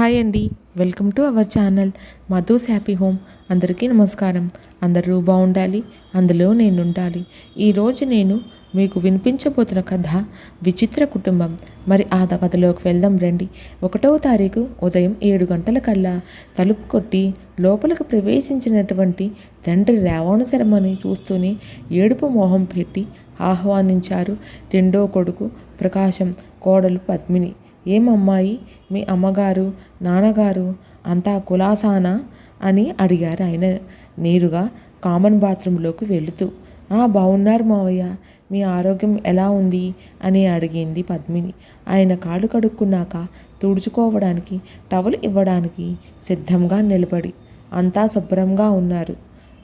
Hi అండి. Welcome to our channel Madhu's happy home. అందరికీ నమస్కారం. అందరూ బాగుండాలి. అందులో నేను ఉండాలి ఈరోజు నేను మీకు వినిపించబోతున్న కథ విచిత్ర కుటుంబం. మరి ఆ కథలోకి వెళ్దాం రండి. ఒకటవ తారీఖు ఉదయం ఏడు గంటల కల్లా తలుపు కొట్టి లోపలికి ప్రవేశించినటువంటి తండ్రి రావణ శర్మని చూస్తూనే ఏడుపు మొహం పెట్టి ఆహ్వానించారు రెండో కొడుకు ప్రకాశం కోడలు పద్మిని. ఏమమ్మాయి? మీ అమ్మగారు నాన్నగారు అంతా కులాసానా? అని అడిగారు ఆయన నేరుగా కామన్ బాత్రూంలోకి వెళుతూ. "ఆ, బాగున్నారు మావయ్య. మీ ఆరోగ్యం ఎలా ఉంది? అని అడిగింది పద్మిని. ఆయన కాడు కడుక్కున్నాక తుడుచుకోవడానికి టవల్ ఇవ్వడానికి సిద్ధంగా నిలబడి అంతా శుభ్రంగా ఉన్నారు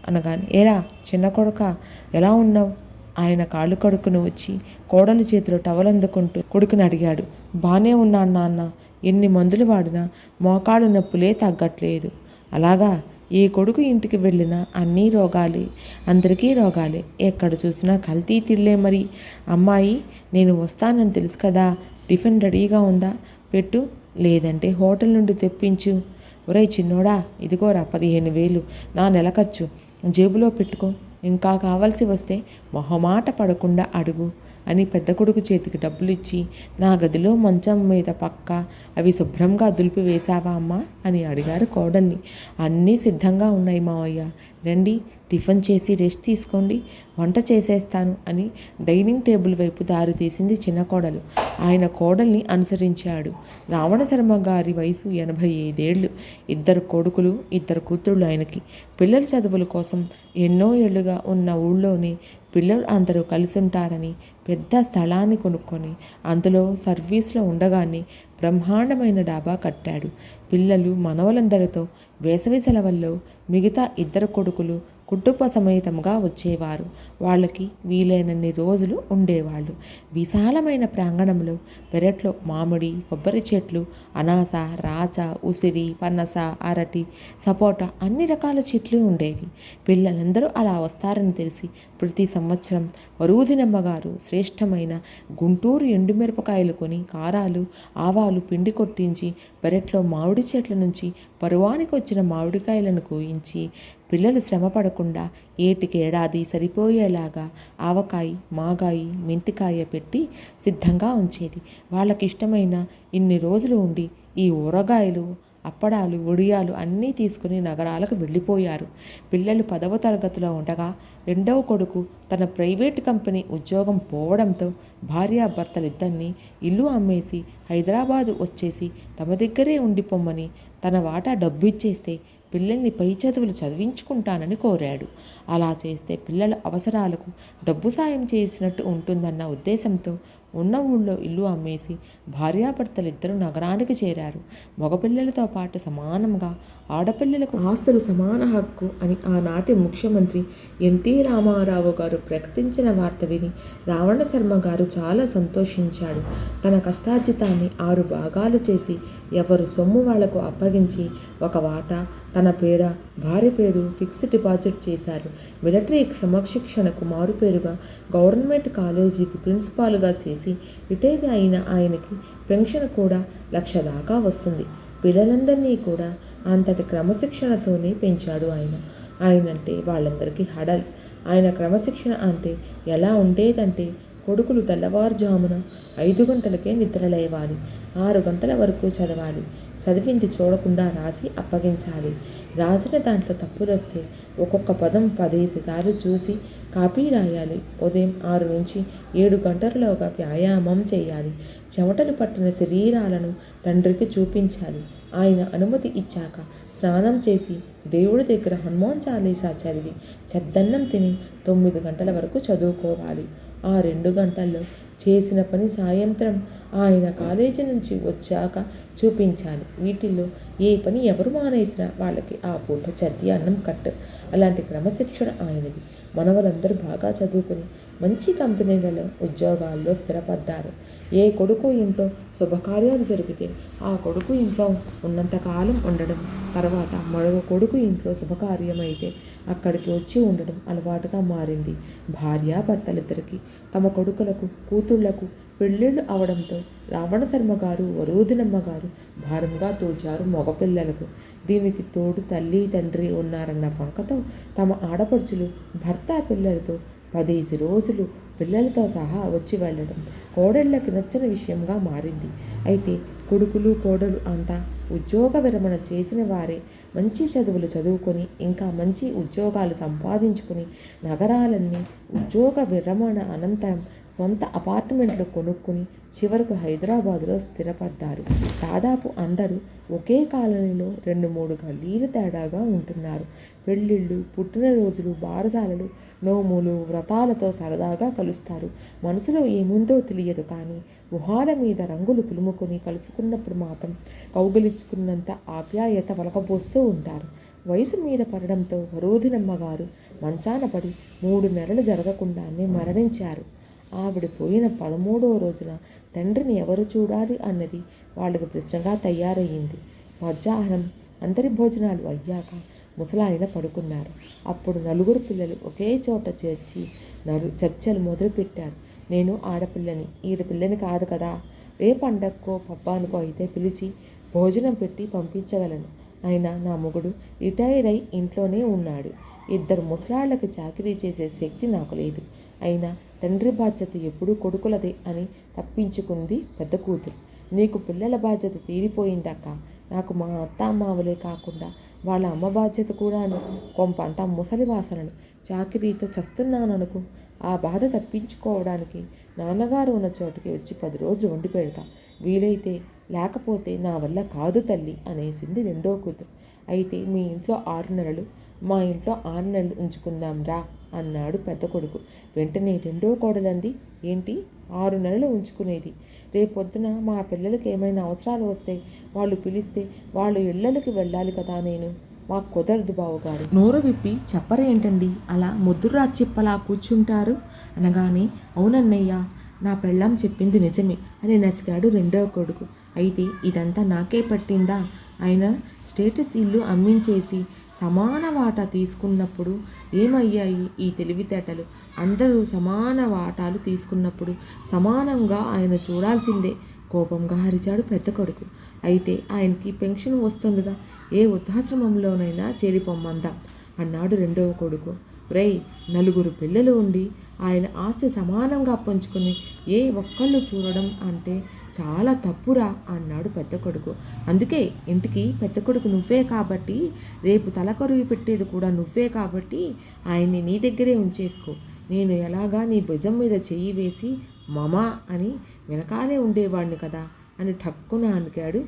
అనగానే ఏరా చిన్న కొడుక ఎలా ఉన్నావు? ఆయన కాళ్ళు కడుక్కుని వచ్చి కోడలి చేతిలో టవల్ అందుకుంటూ కొడుకుని అడిగాడు బానే ఉన్నాను నాన్న ఎన్ని మందులు వాడినా మోకాళ్ళు నొప్పులే తగ్గట్లేదు. అలాగా ఏ కొడుకు ఇంటికి వెళ్ళినా అన్నీ రోగాలే అందరికీ రోగాలే. ఎక్కడ చూసినా కల్తీ తిళ్ళే మరి. అమ్మాయి నేను వస్తానని తెలుసు కదా టిఫిన్ రెడీగా ఉందా? పెట్టు లేదంటే హోటల్ నుండి తెప్పించు. ఒరేయ్ చిన్నోడా ఇదిగోరా పదిహేను వేలు నా నెల ఖర్చు. జేబులో పెట్టుకో. ఇంకా కావాల్సి వస్తే మొహమాట పడకుండా అడుగు అని పెద్ద కొడుకు చేతికి డబ్బులు ఇచ్చి నా గదిలో మంచం మీద పక్క అవి శుభ్రంగా దులిపి వేశావా అమ్మా అని అడిగారు కోడల్ని అన్నీ సిద్ధంగా ఉన్నాయి మావయ్య. రండి టిఫిన్ చేసి రెస్ట్ తీసుకోండి వంట చేసేస్తాను అని డైనింగ్ టేబుల్ వైపు దారి తీసింది చిన్న కోడలు. ఆయన కోడల్ని అనుసరించాడు. రావణ శర్మ గారి వయసు ఎనభై ఐదేళ్ళు ఇద్దరు కొడుకులు ఇద్దరు కూతుళ్ళు ఆయనకి. పిల్లల చదువుల కోసం ఎన్నో ఏళ్ళుగా ఉన్న ఊళ్ళోనే పిల్లలు అందరూ కలిసి ఉంటారని పెద్ద స్థలాన్ని కొనుక్కొని అందులో సర్వీస్లో ఉండగానే బ్రహ్మాండమైన డాబా కట్టాడు. పిల్లలు మనవలందరితో వేసవి సెలవుల్లో మిగతా ఇద్దరు కొడుకులు కుటుంబ సమేతంగా వచ్చేవారు. వాళ్ళకి వీలైనన్ని రోజులు ఉండేవాళ్ళు. విశాలమైన ప్రాంగణంలో పెరట్లో మామిడి కొబ్బరి చెట్లు అనాస రాచ ఉసిరి పనస అరటి సపోటా అన్ని రకాల చెట్లు ఉండేవి. పిల్లలందరూ అలా వస్తారని తెలిసి ప్రతి సంవత్సరం వరుదినమ్మ గారు శ్రేష్టమైన గుంటూరు ఎండుమిరపకాయలు కొని కారాలు ఆవాలు పిండి కొట్టించి పెరట్లో మామిడి చెట్ల నుంచి పరువానికి వచ్చిన మామిడికాయలను కోయించి పిల్లలు శ్రమ పడకుండా ఏటికి ఏడాది సరిపోయేలాగా ఆవకాయ మాగాయి మెంతికాయ పెట్టి సిద్ధంగా ఉంచేది. వాళ్ళకి ఇష్టమైన ఇన్ని రోజులు ఉండి ఈ ఊరగాయలు అప్పడాలు ఒడియాలు అన్నీ తీసుకుని నగరాలకు వెళ్ళిపోయారు. పిల్లలు పదవ తరగతిలో ఉండగా రెండవ కొడుకు తన ప్రైవేట్ కంపెనీ ఉద్యోగం పోవడంతో భార్యాభర్తలిద్దరినీ ఇల్లు అమ్మేసి హైదరాబాదు వచ్చేసి తమ దగ్గరే ఉండిపోమ్మని తన వాటా డబ్బు ఇచ్చేస్తే పిల్లల్ని పై చదువులు చదివించుకుంటానని కోరాడు. అలా చేస్తే పిల్లల అవసరాలకు డబ్బు సాయం చేసినట్టు ఉంటుందన్న ఉద్దేశంతో ఉన్న ఊళ్ళో ఇల్లు అమ్మేసి భార్యాభర్తలిద్దరూ నగరానికి చేరారు. మగపిల్లలతో పాటు సమానంగా ఆడపిల్లలకు ఆస్తులు సమాన హక్కు అని ఆనాటి ముఖ్యమంత్రి ఎన్టీ రామారావు గారు ప్రకటించిన వార్త విని రావణ శర్మ గారు చాలా సంతోషించాడు. తన కష్టార్జితాన్ని ఆరు భాగాలు చేసి ఎవరు సొమ్ము వాళ్ళకు అప్పగించి ఒక వాటా తన పేర భార్య పేరు ఫిక్స్డ్ డిపాజిట్ చేశారు. మిలిటరీ క్రమశిక్షణకు మారుపేరుగా గవర్నమెంట్ కాలేజీకి ప్రిన్సిపాల్గా చేసి రిటైర్ అయిన ఆయనకి పెన్షన్ కూడా లక్ష దాకా వస్తుంది. పిల్లలందరినీ కూడా అంతటి క్రమశిక్షణతోనే పెంచాడు ఆయన. ఆయనంటే వాళ్ళందరికీ హడల్. ఆయన క్రమశిక్షణ అంటే ఎలా ఉండేదంటే కొడుకులు తెల్లవారుజామున ఐదు గంటలకే నిద్రలేవాలి. ఆరు గంటల వరకు చదవాలి. చదివింది చూడకుండా రాసి అప్పగించాలి. రాసిన దాంట్లో తప్పులు వస్తే ఒక్కొక్క పదం పదేసి సార్లు చూసి కాపీ రాయాలి. ఉదయం ఆరు నుంచి ఏడు గంటలలోగా వ్యాయామం చేయాలి. చెమటలు పట్టిన శరీరాలను తండ్రికి చూపించాలి. ఆయన అనుమతి ఇచ్చాక స్నానం చేసి దేవుడి దగ్గర హనుమాన్ చాలీసా చదివి చెద్దన్నం తిని తొమ్మిది గంటల వరకు చదువుకోవాలి. ఆ రెండు గంటల్లో చేసిన పని సాయంత్రం ఆయన కాలేజీ నుంచి వచ్చాక చూపించాలి వీటిల్లో ఏ పని ఎవరు మానేసినా వాళ్ళకి ఆ పూట చద్ది అన్నం కట్టు. అలాంటి క్రమశిక్షణ ఆయనది. మనవలందరూ బాగా చదువుకుని మంచి కంపెనీలలో ఉద్యోగాల్లో స్థిరపడ్డారు. ఏ కొడుకు ఇంట్లో శుభకార్యాలు జరిగితే ఆ కొడుకు ఇంట్లో ఉన్నంతకాలం ఉండడం తర్వాత మరొక కొడుకు ఇంట్లో శుభకార్యం అయితే అక్కడికి వచ్చి ఉండడం అలవాటుగా మారింది. భార్యాభర్తలిద్దరికీ తమ కొడుకులకు కూతుళ్ళకు పెళ్ళిళ్ళు అవడంతో రావణ శర్మ గారు వరూధినమ్మ గారు భారంగా తోచారు మగపిల్లలకు. దీనికి తోడు తల్లి తండ్రి ఉన్నారన్న వంకతో తమ ఆడపడుచులు భర్త పిల్లలతో పదేసి రోజులు పిల్లలతో సహా వచ్చి వెళ్ళడం కోడళ్ళకి నచ్చిన విషయంగా మారింది. అయితే కొడుకులు కోడలు అంతా ఉద్యోగ విరమణ చేసిన వారే మంచి చదువులు చదువుకొని ఇంకా మంచి ఉద్యోగాలు సంపాదించుకుని నగరాలన్నీ ఉద్యోగ విరమణ అనంతరం సొంత అపార్ట్మెంట్లు కొనుక్కుని చివరకు హైదరాబాదులో స్థిరపడ్డారు. దాదాపు అందరూ ఒకే కాలనీలో రెండు మూడు గల్లీలు తేడాగా ఉంటున్నారు. పెళ్ళిళ్ళు పుట్టినరోజులు బారసాలలు నోములు వ్రతాలతో సరదాగా కలుస్తారు. మనసులో ఏముందో తెలియదు కానీ ఉహాల మీద రంగులు పులుముకొని కలుసుకున్నప్పుడు మాత్రం కౌగిలించుకున్నంత ఆప్యాయత వలకపోస్తూ ఉంటారు. వయసు మీద పడడంతో వరోధినమ్మ గారు మంచాన పడి మూడు నెలలు జరగకుండానే మరణించారు. ఆవిడ పోయిన పదమూడవ రోజున తండ్రిని ఎవరు చూడాలి అన్నది వాళ్ళకు ప్రశ్నగా తయారయ్యింది. మధ్యాహ్నం అందరి భోజనాలు అయ్యాక ముసలాయన పడుకున్నారు. అప్పుడు నలుగురు పిల్లలు ఒకే చోట చేర్చి నలు చర్చలు మొదలుపెట్టారు. నేను ఆడపిల్లని ఈడ పిల్లని కాదు కదా. ఏ పండక్కో పబ్బానికో అయితే పిలిచి భోజనం పెట్టి పంపించగలను. అయినా నా మొగుడు రిటైర్ అయి ఇంట్లోనే ఉన్నాడు. ఇద్దరు ముసలాళ్ళకి చాకరీ చేసే శక్తి నాకు లేదు. అయినా తండ్రి బాధ్యత ఎప్పుడూ కొడుకులదే అని తప్పించుకుంది పెద్ద కూతురు. నీకు పిల్లల బాధ్యత తీరిపోయిందక్క. నాకు మా అత్త మావలే కాకుండా వాళ్ళ అమ్మ బాధ్యత కూడాను. కొంపంతా ముసలి వాసనను చాకిరీతో చస్తున్నాననుకో. ఆ బాధ తప్పించుకోవడానికి నాన్నగారు ఉన్న చోటుకి వచ్చి పది రోజులు వండి పెడతా. వీలైతే లేకపోతే నా వల్ల కాదు తల్లి అనేసింది రెండో కూతురు. అయితే మీ ఇంట్లో ఆరు నెలలు మా ఇంట్లో ఆరు నెలలు ఉంచుకుందాం రా అన్నాడు పెద్ద కొడుకు. వెంటనే రెండో కోడలంది ఏంటి? ఆరు నెలలు ఉంచుకునేది. రేపొద్దున మా పిల్లలకి ఏమైనా అవసరాలు వస్తే వాళ్ళు పిలిస్తే వాళ్ళు ఇళ్ళకి వెళ్ళాలి కదా నేను. మాకు కుదరదు బావగారు. నోరు విప్పి చెప్పరేంటండి? అలా ముద్దురా చెప్పలా కూర్చుంటారు? అనగానే అవునన్నయ్య నా పెళ్ళాం చెప్పింది నిజమే అని నసిగాడు రెండో కొడుకు. అయితే ఇదంతా నాకే పట్టిందా? ఆయన స్టేటస్ ఇల్లు అమ్మించేసి సమాన వాటా తీసుకున్నప్పుడు ఏమయ్యాయి ఈ తెలివితేటలు? అందరూ సమాన వాటాలు తీసుకున్నప్పుడు సమానంగా ఆయన చూడాల్సిందే. కోపంగా హరిచాడు పెద్ద కొడుకు. అయితే ఆయనకి పెన్షన్ వస్తుందిగా. ఏ వృద్ధాశ్రమంలోనైనా చేరిపోమ్మందాం అన్నాడు రెండవ కొడుకు. రేయ్ నలుగురు పిల్లలు ఉండి ఆయన ఆస్తి సమానంగా పంచుకుని ఏ ఒక్కళ్ళు చూడడం అంటే చాలా తప్పురా అన్నాడు పెద్ద కొడుకు. అందుకే ఇంటికి పెద్ద కొడుకు నువ్వే కాబట్టి రేపు తలకరువి పెట్టేది కూడా నువ్వే కాబట్టి ఆయన్ని నీ దగ్గరే ఉంచేసుకో. నేను ఎలాగా నీ భుజం మీద చెయ్యి వేసి మమా అని వెనకాలే ఉండేవాడిని కదా అని ఠక్కున అనికాడు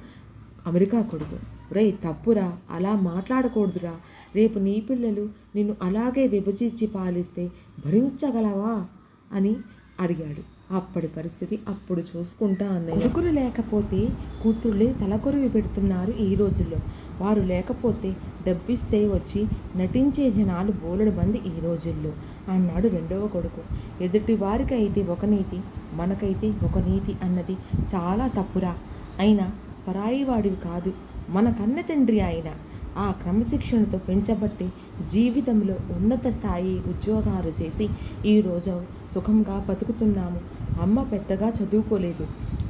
అమెరికా కొడుకు. రేయ్ తప్పురా అలా మాట్లాడకూడదురా. రేపు నీ పిల్లలు నిన్ను అలాగే విభజించి పాలిస్తే భరించగలవా? అని అడిగాడు. అప్పటి పరిస్థితి అప్పుడు చూసుకుంటా అన్నయ్య. కొడుకులు లేకపోతే కూతుళ్ళే తలకొరివి పెడుతున్నారు ఈ రోజుల్లో. వారు లేకపోతే డబ్బిస్తే వచ్చి నటించే జనాలు బోలెడు మంది ఈ రోజుల్లో అన్నాడు రెండవ కొడుకు. ఎదుటి వారికి అయితే ఒక నీతి మనకైతే ఒక నీతి అన్నది చాలా తప్పురా. అయినా పరాయి వాడివి కాదు మన కన్న తండ్రి అయినా ఆ క్రమశిక్షణతో పెంచబట్టి జీవితంలో ఉన్నత స్థాయి ఉద్యోగాలు చేసి ఈరోజు సుఖంగా బతుకుతున్నాము. అమ్మ పెద్దగా చదువుకోలేదు.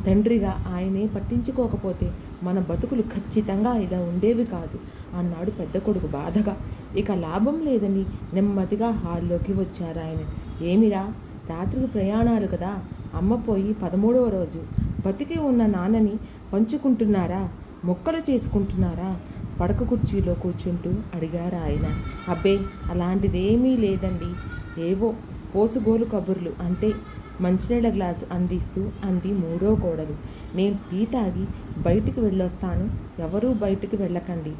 తండ్రిగా ఆయనే పట్టించుకోకపోతే మన బతుకులు ఖచ్చితంగా ఇలా ఉండేవి కాదు అన్నాడు పెద్ద కొడుకు బాధగా. ఇక లాభం లేదని నెమ్మదిగా హాల్లోకి వచ్చారు ఆయన. ఏమిరా? రాత్రికి ప్రయాణాలు కదా. అమ్మ పోయి పదమూడవ రోజు బతికి ఉన్న నాన్నని పంచుకుంటున్నారా? మొక్కలు చేసుకుంటున్నారా? పడక కుర్చీలో కూర్చుంటూ అడిగారు ఆయన. అబ్బే అలాంటిదేమీ లేదండి. ఏవో పోసుగోలు కబుర్లు అంతే. మంచినీళ్ళ గ్లాసు అందిస్తూ అంది మూడో కోడలు. నేను టీ తాగి బయటికి వెళ్ళొస్తాను. ఎవరూ బయటికి వెళ్ళకండి.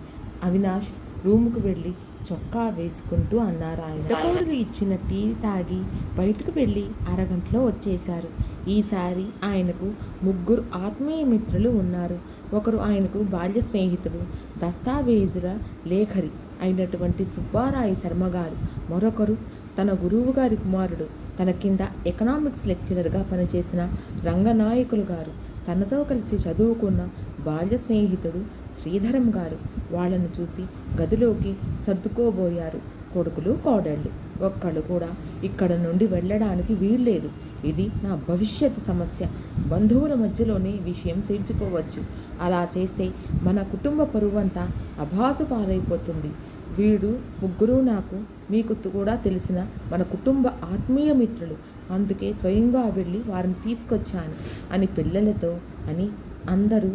అవినాష్ రూముకు వెళ్ళి చొక్కా వేసుకుంటూ అన్నారు ఆయన. కోడలు. ఇచ్చిన టీ తాగి బయటకు వెళ్ళి అరగంటలో వచ్చేశారు. ఈసారి ఆయనకు ముగ్గురు ఆత్మీయ మిత్రులు ఉన్నారు. ఒకరు ఆయనకు బాల్య స్నేహితుడు దస్తావేజుల లేఖరి అయినటువంటి సుబ్బారాయ శర్మ గారు మరొకరు తన గురువు గారి కుమారుడు తన కింద ఎకనామిక్స్ లెక్చరర్గా పనిచేసిన రంగనాయకులు గారు. తనతో కలిసి చదువుకున్న బాల్య స్నేహితుడు శ్రీధరం గారు వాళ్ళను చూసి గదిలోకి సర్దుకోబోయారు కొడుకులు కోడళ్ళు. ఒక్కళ్ళు కూడా ఇక్కడ నుండి వెళ్ళడానికి వీల్లేదు. ఇది నా భవిష్యత్ సమస్య. బంధువుల మధ్యలోనే విషయం తేల్చుకోవచ్చు. అలా చేస్తే మన కుటుంబ పరువంతా అభాసు పాలైపోతుంది. వీడు ముగ్గురు నాకు మీకు కూడా తెలిసిన మన కుటుంబ ఆత్మీయ మిత్రులు. అందుకే స్వయంగా వెళ్ళి వారిని తీసుకొచ్చాను అని పిల్లలతో అని అందరూ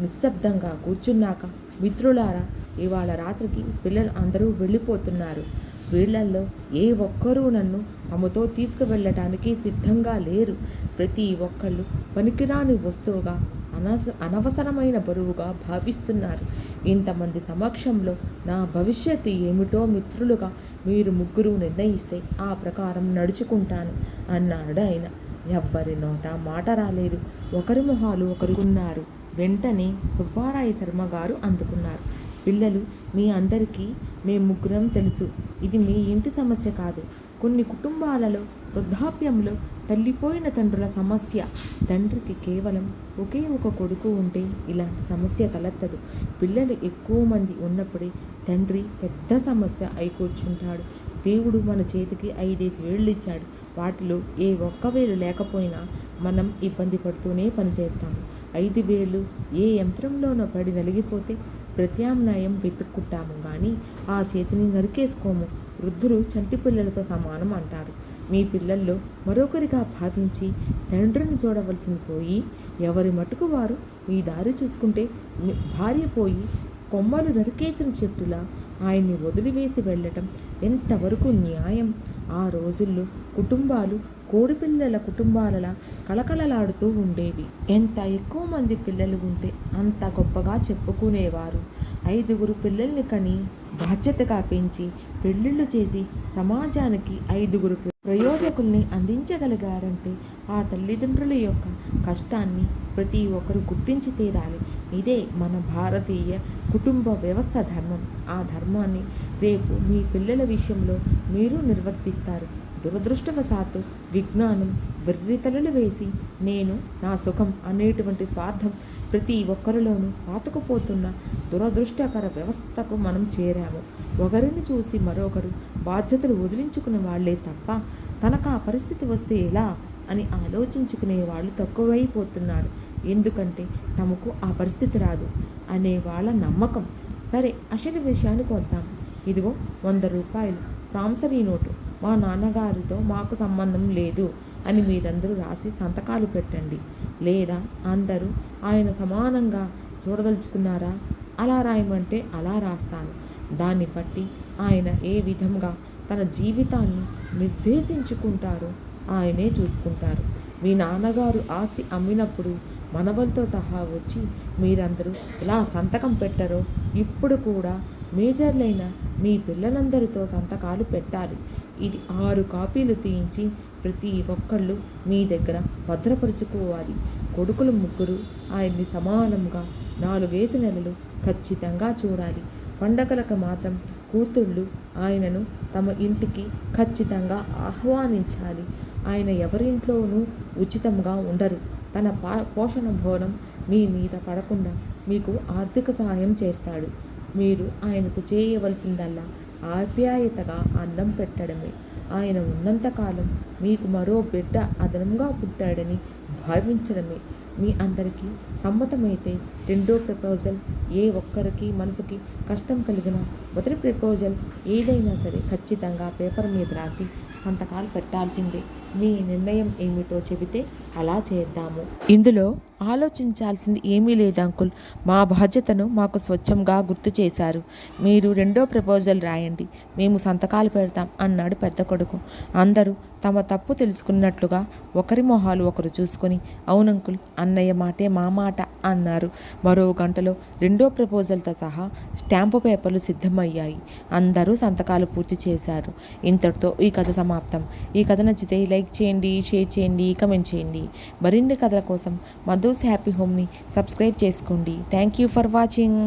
నిశ్శబ్దంగా కూర్చున్నాక మిత్రులారా ఇవాళ రాత్రికి పిల్లలు అందరూ వెళ్ళిపోతున్నారు. వీళ్ళల్లో ఏ ఒక్కరూ నన్ను తమతో తీసుకువెళ్ళటానికి సిద్ధంగా లేరు. ప్రతి ఒక్కళ్ళు పనికిరాని వస్తువుగా అనస అనవసరమైన బరువుగా భావిస్తున్నారు. ఇంతమంది సమక్షంలో నా భవిష్యత్తు ఏమిటో మిత్రులుగా మీరు ముగ్గురు నిర్ణయిస్తే ఆ ప్రకారం నడుచుకుంటాను అన్నాడు ఆయన. ఎవ్వరి నోట మాట రాలేదు. ఒకరి మొహాలు ఒకరుకున్నారు. వెంటనే సుబ్బారాయ శర్మ గారు అందుకున్నారు. పిల్లలు మీ అందరికీ మేము ముగ్గురం తెలుసు. ఇది మీ ఇంటి సమస్య కాదు. కొన్ని కుటుంబాలలో వృద్ధాప్యంలో తల్లిపోయిన తండ్రుల సమస్య తండ్రికి కేవలం ఒకే ఒక కొడుకు ఉంటే ఇలాంటి సమస్య తలెత్తదు. పిల్లలు ఎక్కువ మంది ఉన్నప్పుడే తండ్రి పెద్ద సమస్య అయికూర్చుంటాడు దేవుడు మన చేతికి ఐదేసి వేళ్ళు ఇచ్చాడు వాటిలో ఏ ఒక్క వేలు లేకపోయినా మనం ఇబ్బంది పడుతూనే పనిచేస్తాము. ఐదు వేలు ఏ యంత్రంలోనో పడి నలిగిపోతే ప్రత్యామ్నాయం వెతుక్కుంటాము కానీ ఆ చేతిని నరికేసుకోము. వృద్ధులు చంటి పిల్లలతో సమానం అంటారు. మీ పిల్లల్లో మరొకరిగా భావించి తండ్రిని చూడవలసింది పోయి ఎవరి మటుకు వారు మీ దారి చూసుకుంటే భార్య పోయి కొమ్మలు నరికేసిన చెట్టులా ఆయన్ని వదిలివేసి వెళ్ళటం ఎంతవరకు న్యాయం? ఆ రోజుల్లో కుటుంబాలు కోడిపిల్లల కుటుంబాలలా కళకళలాడుతూ ఉండేవి. ఎంత ఎక్కువ మంది పిల్లలు ఉంటే అంత గొప్పగా చెప్పుకునేవారు. ఐదుగురు పిల్లల్ని కని బాధ్యతగా పెంచి పెళ్ళిళ్ళు చేసి సమాజానికి ఐదుగురు ప్రయోజకుల్ని అందించగలిగారంటే ఆ తల్లిదండ్రుల యొక్క కష్టాన్ని ప్రతి ఒక్కరు గుర్తించి తీరాలి. ఇదే మన భారతీయ కుటుంబ వ్యవస్థ ధర్మం. ఆ ధర్మాన్ని రేపు మీ పిల్లల విషయంలో మీరు నిర్వర్తిస్తారు. దురదృష్టవశాత్తు విజ్ఞానం విర్రితలు వేసి నేను నా సుఖం అనేటువంటి స్వార్థం ప్రతి ఒక్కరిలోనూ పాతుకుపోతున్న దురదృష్టకర వ్యవస్థకు మనం చేరాము. ఒకరిని చూసి మరొకరు బాధ్యతలు వదిలించుకునే వాళ్ళే తప్ప తనకు ఆ పరిస్థితి వస్తే ఎలా అని ఆలోచించుకునే వాళ్ళు తక్కువైపోతున్నారు. ఎందుకంటే తమకు ఆ పరిస్థితి రాదు అనే వాళ్ళ నమ్మకం. సరే అసలు విషయానికి వద్దాం. ఇదిగో వంద రూపాయలు. Promissory note. మా నాన్నగారితో మాకు సంబంధం లేదు అని మీరందరూ రాసి సంతకాలు పెట్టండి. లేదా అందరూ ఆయన సమానంగా చూడదలుచుకున్నారా? అలా రాయమంటే అలా రాస్తాను. దాన్ని బట్టి ఆయన ఏ విధంగా తన జీవితాన్ని నిర్దేశించుకుంటారో ఆయనే చూసుకుంటారు. మీ నాన్నగారు ఆస్తి అమ్మినప్పుడు మనవలతో సహా వచ్చి మీరందరూ ఎలా సంతకం పెట్టారో ఇప్పుడు కూడా మేజర్లైన మీ పిల్లలందరితో సంతకాలు పెట్టాలి. ఇది ఆరు కాపీలు తీయించి ప్రతి ఒక్కళ్ళు మీ దగ్గర భద్రపరుచుకోవాలి. కొడుకులు ముగ్గురు ఆయన్ని సమానంగా నాలుగేసి నెలలు ఖచ్చితంగా చూడాలి. పండగలకు మాత్రం కూతుళ్ళు ఆయనను తమ ఇంటికి ఖచ్చితంగా ఆహ్వానించాలి. ఆయన ఎవరింట్లోనూ ఉచితంగా ఉండరు. తన పా పోషణ భోనం మీ మీద పడకుండా మీకు ఆర్థిక సహాయం చేస్తాడు. మీరు ఆయనకు చేయవలసిందల్లా ఆప్యాయతగా అన్నం పెట్టడమే. ఆయన ఉన్నంతకాలం మీకు మరో బిడ్డ అదనంగా పుట్టాడని భావించడమే. మీ అందరికీ సమ్మతమైతే రెండో ప్రపోజల్ ఏ ఒక్కరికి మనసుకి కష్టం కలిగిన మొదటి ప్రపోజల్ ఏదైనా సరే ఖచ్చితంగా పేపర్ మీద రాసి సంతకాలు పెట్టాల్సిందే. మీ నిర్ణయం ఏమిటో చెబితే అలా చేద్దాము. ఇందులో ఆలోచించాల్సింది ఏమీ లేదు అంకుల్. మా బాధ్యతను మాకు స్వచ్ఛంగా గుర్తు చేశారు. మీరు రెండో ప్రపోజల్ రాయండి. మేము సంతకాలు పెడతాం అన్నాడు పెద్ద కొడుకు. అందరూ తమ తప్పు తెలుసుకున్నట్లుగా ఒకరి మొహాలు ఒకరు చూసుకొని అవునంకుల్ అన్నయ్య మాటే మా మాట అన్నారు. మరో గంటలో రెండో ప్రపోజల్తో సహా స్టాంపు పేపర్లు సిద్ధమయ్యాయి. అందరూ సంతకాలు పూర్తి చేశారు. ఇంతటితో ఈ కథ సమాప్తం. ఈ కథ నచ్చితే లైక్ చేయండి షేర్ చేయండి కమెంట్ చేయండి. మరిన్ని కథల కోసం మధుస్ హ్యాపీ హోమ్ని సబ్స్క్రైబ్ చేసుకోండి. Thank you for watching.